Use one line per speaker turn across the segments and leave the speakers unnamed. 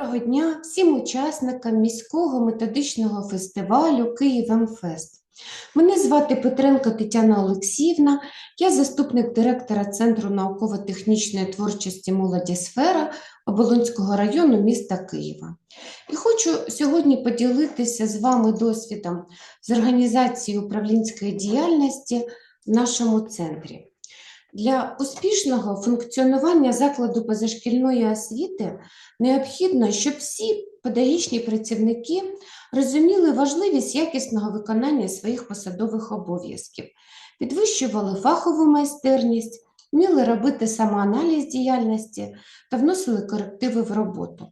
Доброго дня всім учасникам міського методичного фестивалю Київ МФест. Мене звати Петренко Тетяна Олексіївна, я заступник директора Центру науково-технічної творчості молоді сфера Оболонського району міста Києва. І хочу сьогодні поділитися з вами досвідом з організації управлінської діяльності в нашому центрі. Для успішного функціонування закладу позашкільної освіти необхідно, щоб всі педагогічні працівники розуміли важливість якісного виконання своїх посадових обов'язків, підвищували фахову майстерність, вміли робити самоаналіз діяльності та вносили корективи в роботу.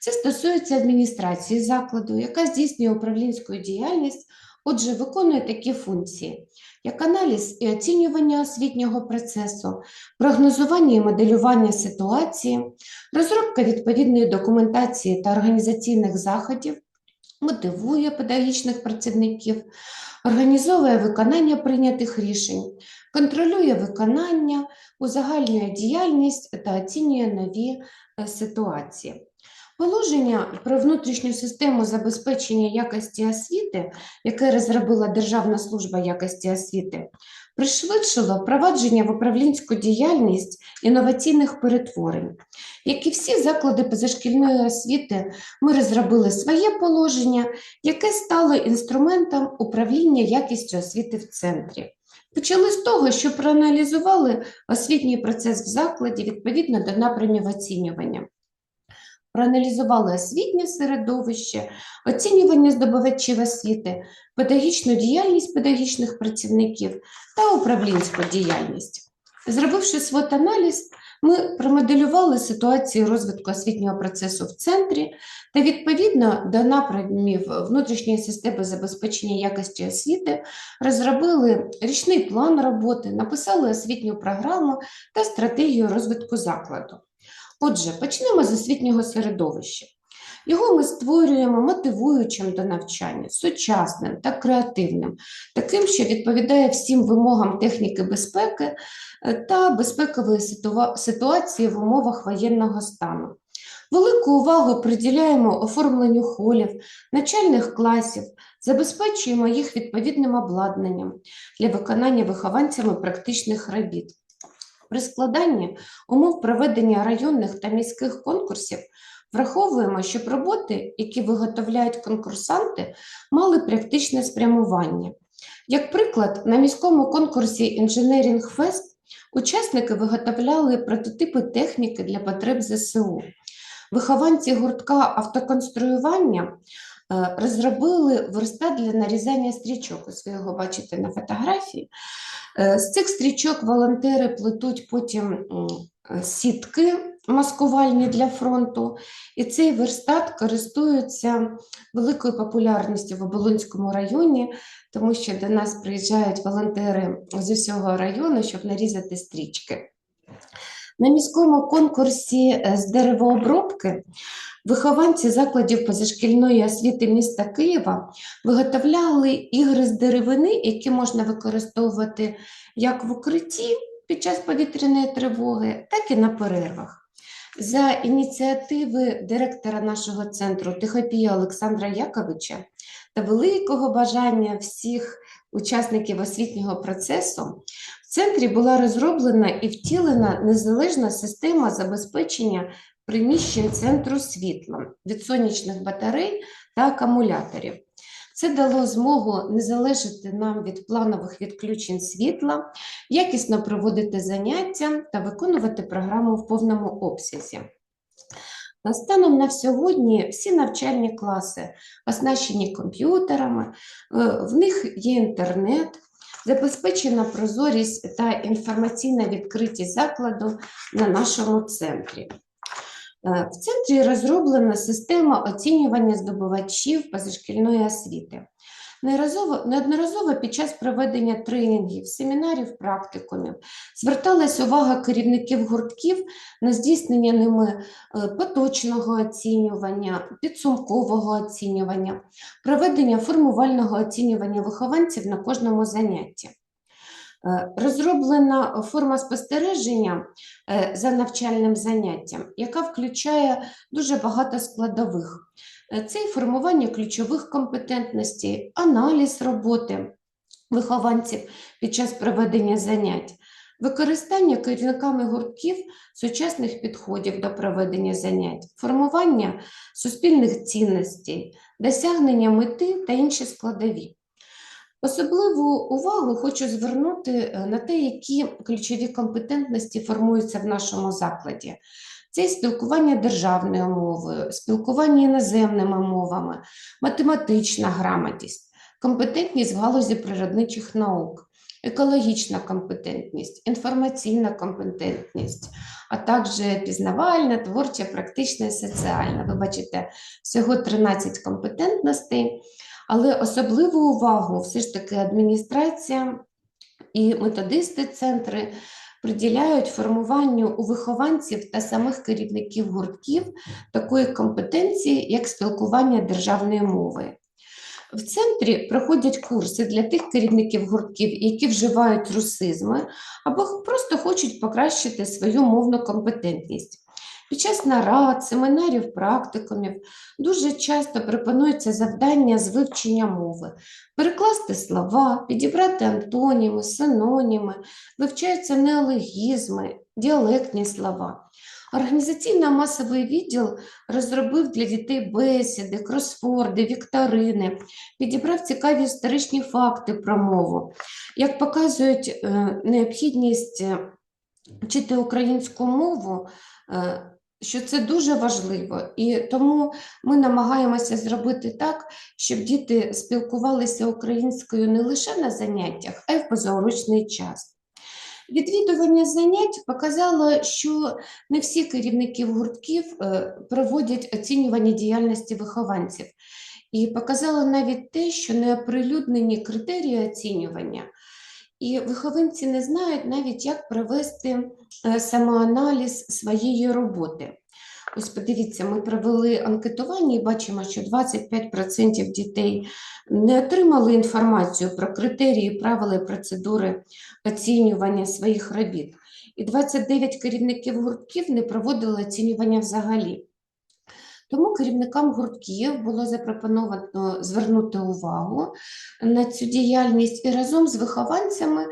Це стосується адміністрації закладу, яка здійснює управлінську діяльність, отже, виконує такі функції, як аналіз і оцінювання освітнього процесу, прогнозування і моделювання ситуації, розробка відповідної документації та організаційних заходів, мотивує педагогічних працівників, організовує виконання прийнятих рішень, контролює виконання, узагальнює діяльність та оцінює нові е, ситуації. Положення про внутрішню систему забезпечення якості освіти, яке розробила Державна служба якості освіти, пришвидшило впровадження в управлінську діяльність інноваційних перетворень. Як і всі заклади позашкільної освіти, ми розробили своє положення, яке стало інструментом управління якістю освіти в центрі. Почали з того, що проаналізували освітній процес в закладі відповідно до напрямів оцінювання проаналізували освітнє середовище, оцінювання здобувачів освіти, педагогічну діяльність педагогічних працівників та управлінську діяльність. Зробивши свот-аналіз, ми промоделювали ситуацію розвитку освітнього процесу в центрі та відповідно до напрямів внутрішньої системи забезпечення якості освіти розробили річний план роботи, написали освітню програму та стратегію розвитку закладу. Отже, почнемо з освітнього середовища. Його ми створюємо мотивуючим до навчання, сучасним та креативним, таким, що відповідає всім вимогам техніки безпеки е, та безпекової ситуації в умовах воєнного стану. Велику увагу приділяємо оформленню холів, начальних класів, забезпечуємо їх відповідним обладнанням для виконання вихованцями практичних робіт. При складанні умов проведення районних та міських конкурсів враховуємо, щоб роботи, які виготовляють конкурсанти, мали практичне спрямування. Як приклад, на міському конкурсі Інженерінг Фест учасники виготовляли прототипи техніки для потреб ЗСУ. Вихованці гуртка автоконструювання розробили верстат для нарізання стрічок. Ось ви його бачите на фотографії. Е, З цих стрічок волонтери плетуть потім е, сітки маскувальні для фронту, і цей верстат користується великою популярністю в Оболонському районі, тому що до нас приїжджають волонтери з усього району, щоб нарізати стрічки. На міському конкурсі е, з деревообробки вихованці закладів позашкільної освіти міста Києва виготовляли ігри з деревини, які можна використовувати як в укритті під час повітряної тривоги, так і на перервах. За ініціативи директора нашого центру Тихопія Олександра Яковича та великого бажання всіх учасників освітнього процесу в центрі була розроблена і втілена незалежна система забезпечення приміщень центру світлом від сонячних батарей та акумуляторів. Це дало змогу не залежати нам від планових відключень світла, якісно проводити заняття та виконувати програму в повному обсязі. Станом на сьогодні всі навчальні класи оснащені комп'ютерами, е, в них є інтернет, забезпечена прозорість та інформаційна відкритість закладу на нашому центрі. Е, В центрі розроблена система оцінювання здобувачів позашкільної освіти. Неодноразово під час проведення тренінгів, семінарів, практикумів зверталась увага керівників гуртків на здійснення ними е, поточного оцінювання, підсумкового оцінювання, проведення формувального оцінювання вихованців на кожному занятті. Е, Розроблена форма спостереження е, за навчальним заняттям, яка включає дуже багато складових. Е, Це і формування ключових компетентностей, аналіз роботи вихованців під час проведення занять, використання керівниками гуртків сучасних підходів до проведення занять, формування суспільних цінностей, досягнення мети та інші складові. Особливу увагу хочу звернути е, на те, які ключові компетентності формуються в нашому закладі. Це спілкування державною мовою, спілкування іноземними мовами, математична грамотність, компетентність в галузі природничих наук, екологічна компетентність, інформаційна компетентність, а також пізнавальна, творча, практична і соціальна. Ви бачите, всього 13 компетентностей. Але особливу увагу все ж таки адміністрація і методисти центри приділяють формуванню у вихованців та самих керівників гуртків такої компетенції, як спілкування державної мови. В центрі проходять курси для тих керівників гуртків, які вживають русизми або просто хочуть покращити свою мовну компетентність. Під час нарад, семінарів, практикумів дуже часто пропонується завдання з вивчення мови, перекласти слова, підібрати антоніми, синоніми, вивчаються неологізми, діалектні слова. Організаційно-масовий відділ розробив для дітей бесіди, кросфорди, вікторини, підібрав цікаві історичні факти про мову. Як показують е, необхідність е, вчити українську мову, е, що це дуже важливо, і тому ми намагаємося зробити так, щоб діти спілкувалися українською не лише на заняттях, а й в позаурочний час. Відвідування занять показало, що не всі керівники гуртків е, проводять оцінювання діяльності вихованців, і показало навіть те, що не оприлюднені критерії оцінювання, і вихованці не знають навіть, як провести е, самоаналіз своєї роботи. Ось подивіться, ми провели анкетування і бачимо, що 25% дітей не отримали інформацію про критерії, правила і процедури оцінювання своїх робіт. І 29 керівників гуртків не проводили оцінювання взагалі. Тому керівникам гуртків було запропоновано звернути увагу на цю діяльність і разом з вихованцями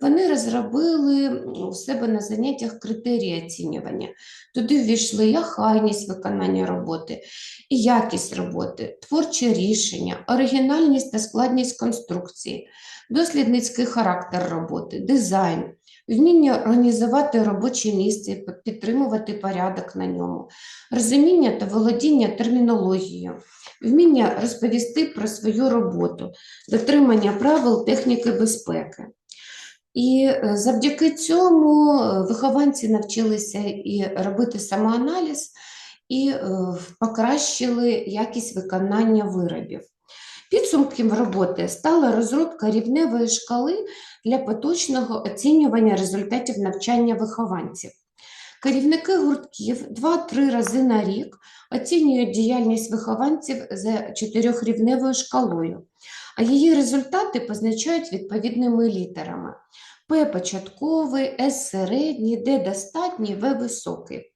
вони розробили у себе на заняттях критерії оцінювання. Туди ввійшли і охайність виконання роботи, і якість роботи, творче рішення, оригінальність та складність конструкції, дослідницький характер роботи, дизайн, вміння організувати робоче місце, підтримувати порядок на ньому, розуміння та володіння термінологією, вміння розповісти про свою роботу, дотримання правил техніки безпеки. І е, завдяки цьому е, вихованці навчилися і робити самоаналіз, і е, покращили якість виконання виробів. Підсумком роботи стала розробка рівневої шкали для поточного оцінювання результатів навчання вихованців. Керівники гуртків 2-3 рази на рік оцінюють діяльність вихованців за чотирьохрівневою шкалою, а її результати позначають відповідними літерами. П початковий, С середній, Д достатній, В високий.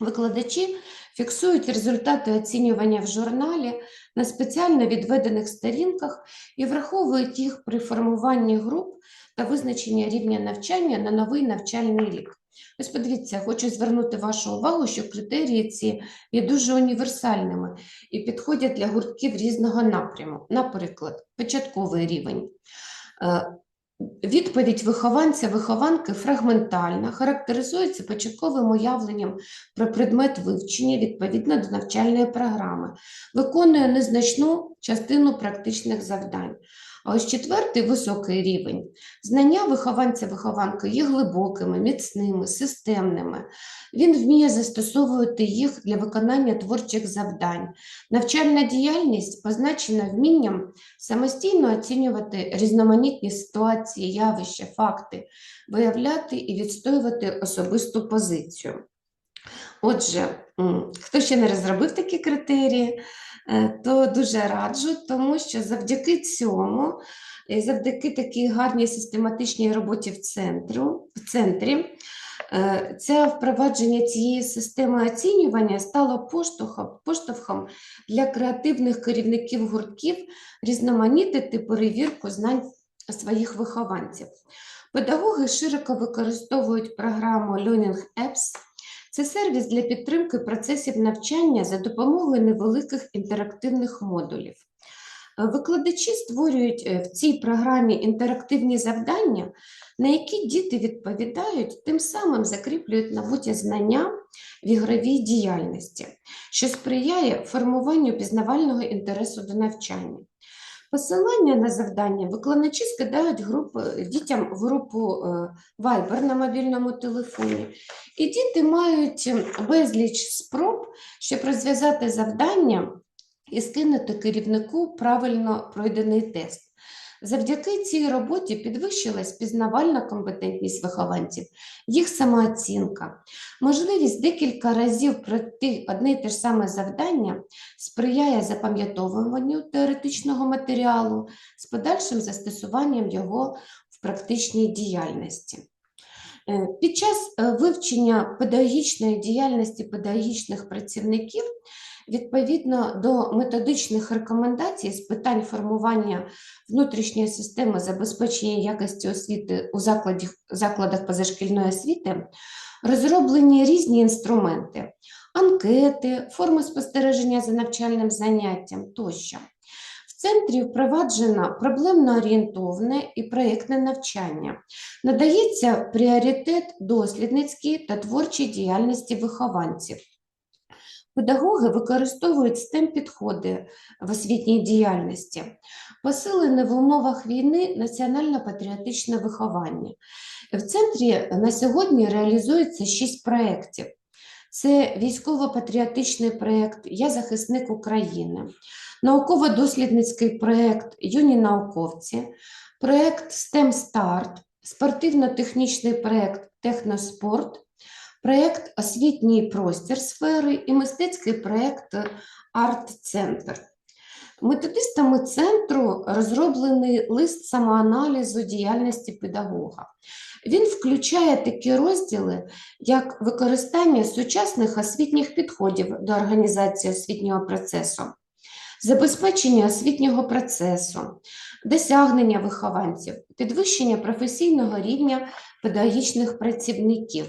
Викладачі фіксують результати оцінювання в журналі на спеціально відведених сторінках і враховують їх при формуванні груп та визначенні рівня навчання на новий навчальний рік. Ось подивіться, хочу звернути вашу увагу, що критерії ці є дуже універсальними і підходять для гуртків різного напряму. Наприклад, початковий рівень. Відповідь вихованця вихованки фрагментальна, характеризується початковим уявленням про предмет вивчення відповідно до навчальної програми, виконує незначну частину практичних завдань. А ось четвертий високий рівень. Знання вихованця вихованки є глибокими, міцними, системними. Він вміє застосовувати їх для виконання творчих завдань. Навчальна діяльність позначена вмінням самостійно оцінювати різноманітні ситуації, явища, факти, виявляти і відстоювати особисту позицію. Отже, хто ще не розробив такі критерії, то дуже раджу, тому що завдяки цьому завдяки такій гарній систематичній роботі в, центру, в центрі, е, це впровадження цієї системи оцінювання стало поштовхом, поштовхом для креативних керівників гуртків різноманітити перевірку знань своїх вихованців. Педагоги широко використовують програму Learning Apps. Це сервіс для підтримки процесів навчання за допомогою невеликих інтерактивних модулів. Е, Викладачі створюють е, в цій програмі інтерактивні завдання, на які діти відповідають, тим самим закріплюють набуті знання в ігровій діяльності, що сприяє формуванню пізнавального інтересу до навчання. Посилання на завдання викладачі скидають групи, дітям в групу е, Viber на мобільному телефоні, і діти мають безліч спроб, щоб розв'язати завдання і скинути керівнику правильно пройдений тест. Завдяки цій роботі підвищилась пізнавальна компетентність вихованців, їх самооцінка, можливість декілька разів пройти одне й те ж саме завдання сприяє запам'ятовуванню теоретичного матеріалу з подальшим застосуванням його в практичній діяльності. Е, Під час е, вивчення педагогічної діяльності педагогічних працівників відповідно до методичних рекомендацій з питань формування внутрішньої системи забезпечення якості освіти у закладах, закладах позашкільної освіти розроблені різні інструменти, анкети, форми спостереження за навчальним заняттям тощо. В центрі впроваджено проблемно орієнтовне і проєктне навчання. Надається пріоритет дослідницькій та творчій діяльності вихованців. Педагоги використовують stem підходи в освітній діяльності, посилене в умовах війни національно-патріотичне виховання. В центрі на сьогодні реалізується шість проєктів. Це військово-патріотичний проєкт Я захисник України, науково-дослідницький проєкт Юні науковці, проєкт STEM Старт, спортивно-технічний проєкт Техноспорт, проєкт Освітній простір сфери і мистецький проєкт Арт-Центр. Методистами центру розроблений лист самоаналізу діяльності педагога. Він включає такі розділи, як використання сучасних освітніх підходів до організації освітнього процесу, забезпечення освітнього процесу, досягнення вихованців, підвищення професійного рівня педагогічних працівників.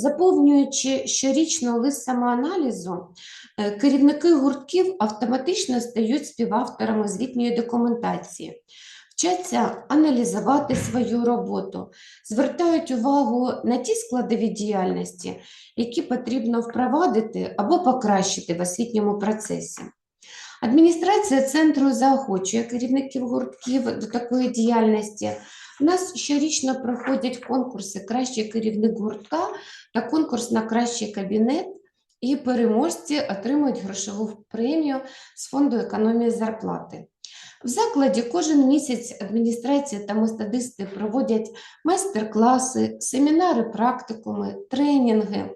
Заповнюючи щорічно лист самоаналізу, е, керівники гуртків автоматично стають співавторами звітньої документації, вчаться аналізувати свою роботу, звертають увагу на ті складові діяльності, які потрібно впровадити або покращити в освітньому процесі. Адміністрація центру заохочує керівників гуртків до такої діяльності. У нас щорічно проходять конкурси Кращий керівник гуртка та конкурс на кращий кабінет, і переможці отримують грошову премію з фонду економії зарплати. В закладі кожен місяць адміністрація та методисти проводять майстер-класи, семінари, практикуми, тренінги.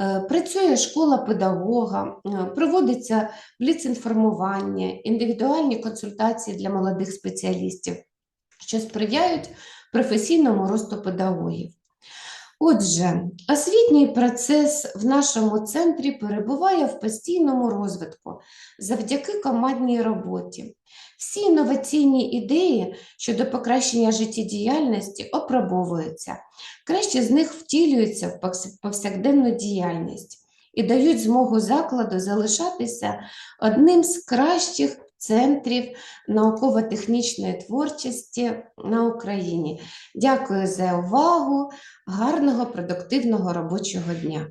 Е, Працює школа педагога, е, проводиться бліц-інформування, індивідуальні консультації для молодих спеціалістів, що сприяють професійному росту педагогів. Отже, освітній процес в нашому центрі перебуває в постійному розвитку завдяки командній роботі. Всі інноваційні ідеї щодо покращення життєдіяльності опробовуються. Краще з них втілюються в повсякденну діяльність і дають змогу закладу залишатися одним з кращих центрів науково-технічної творчості на Україні. Дякую за увагу. Гарного продуктивного робочого дня!